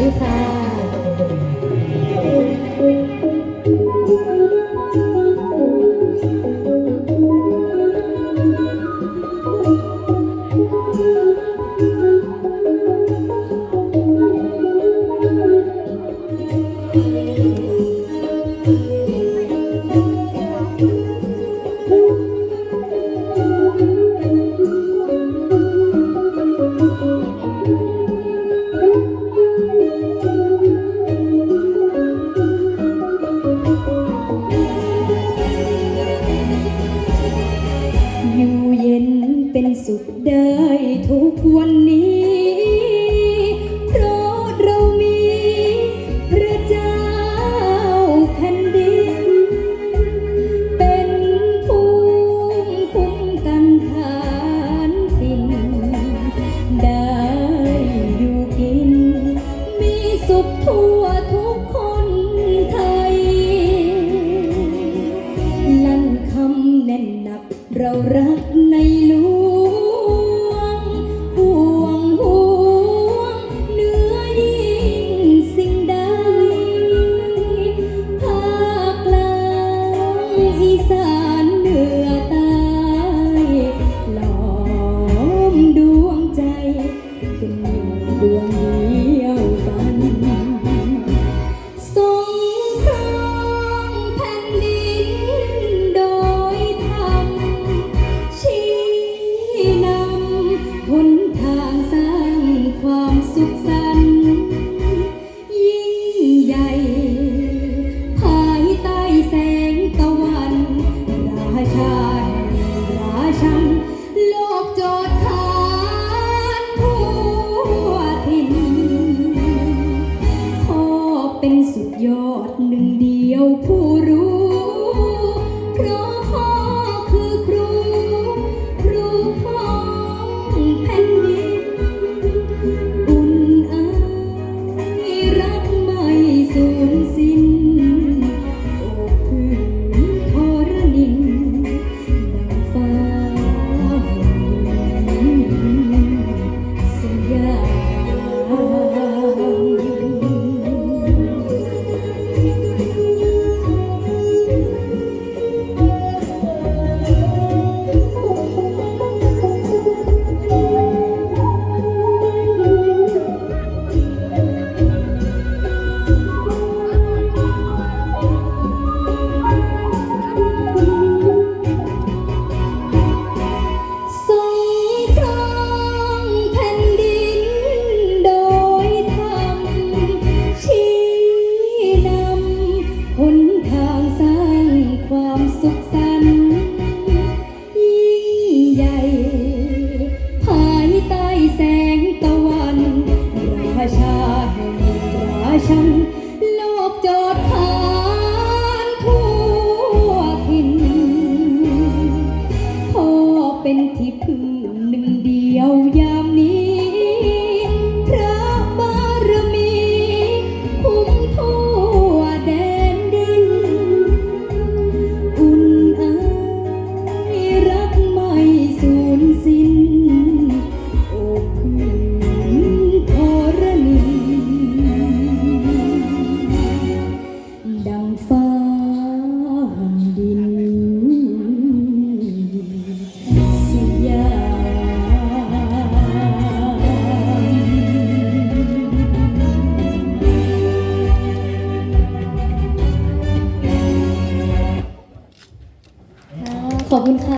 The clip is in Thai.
you found. ขได้ทุกวันนี้ อีสานเหนือใต้หลอมดวงใจเป็นดวง เป็นสุดยอดหนึ่งเดียวผู้รู้ สร้างความสุขสันต์ยิ่งใหญ่ ภายใต้แสงตะวัน ราชาแห่งราชัน ขอบคุณค่ะ